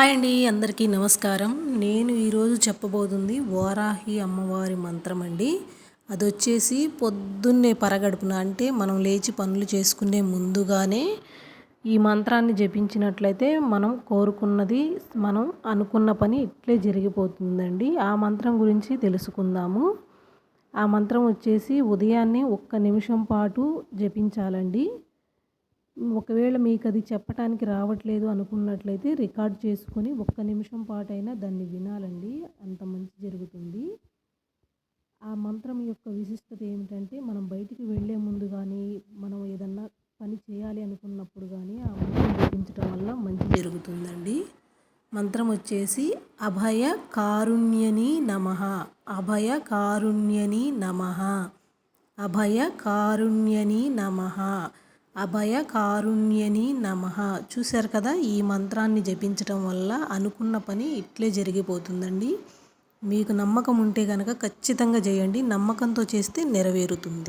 Hi అండి అందరికీ నమస్కారం. నేను ఈరోజు చెప్పబోతుంది వారాహి అమ్మవారి మంత్రం అండి. అది వచ్చేసి పొద్దున్నే పరగడుపున అంటే మనం లేచి పనులు చేసుకునే ముందుగానే ఈ మంత్రాన్ని జపించినట్లయితే మనం కోరుకున్నది మనం అనుకున్న పని ఇట్లే జరిగిపోతుందండి. ఆ మంత్రం గురించి తెలుసుకుందాము. ఆ మంత్రం వచ్చేసి ఉదయాన్నే ఒక్క నిమిషం పాటు జపించాలండి. ఒకవేళ మీకు అది చెప్పటానికి రావట్లేదు అనుకున్నట్లయితే రికార్డ్ చేసుకొని ఒక్క నిమిషం పాటైనా దాన్ని వినాలండి. అంత మంచి జరుగుతుంది. ఆ మంత్రం యొక్క విశిష్టత ఏమిటంటే మనం బయటికి వెళ్ళే ముందు కానీ మనం ఏదన్నా పని చేయాలి అనుకున్నప్పుడు కానీ ఆ మంత్రం జపించడం వల్ల మంచి జరుగుతుందండి. మంత్రం వచ్చేసి అభయ కారుణ్యని నమ. అభయ కారుణ్యని నమ. అభయ కారుణ్యని నమ. అభయ కారుణ్యని నమ. చూశారు కదా ఈ మంత్రాన్ని జపించటం వల్ల అనుకున్న పని ఇట్లే జరిగిపోతుందండి. మీకు నమ్మకం ఉంటే కనుక ఖచ్చితంగా చేయండి నమ్మకంతో చేస్తే నెరవేరుతుంది.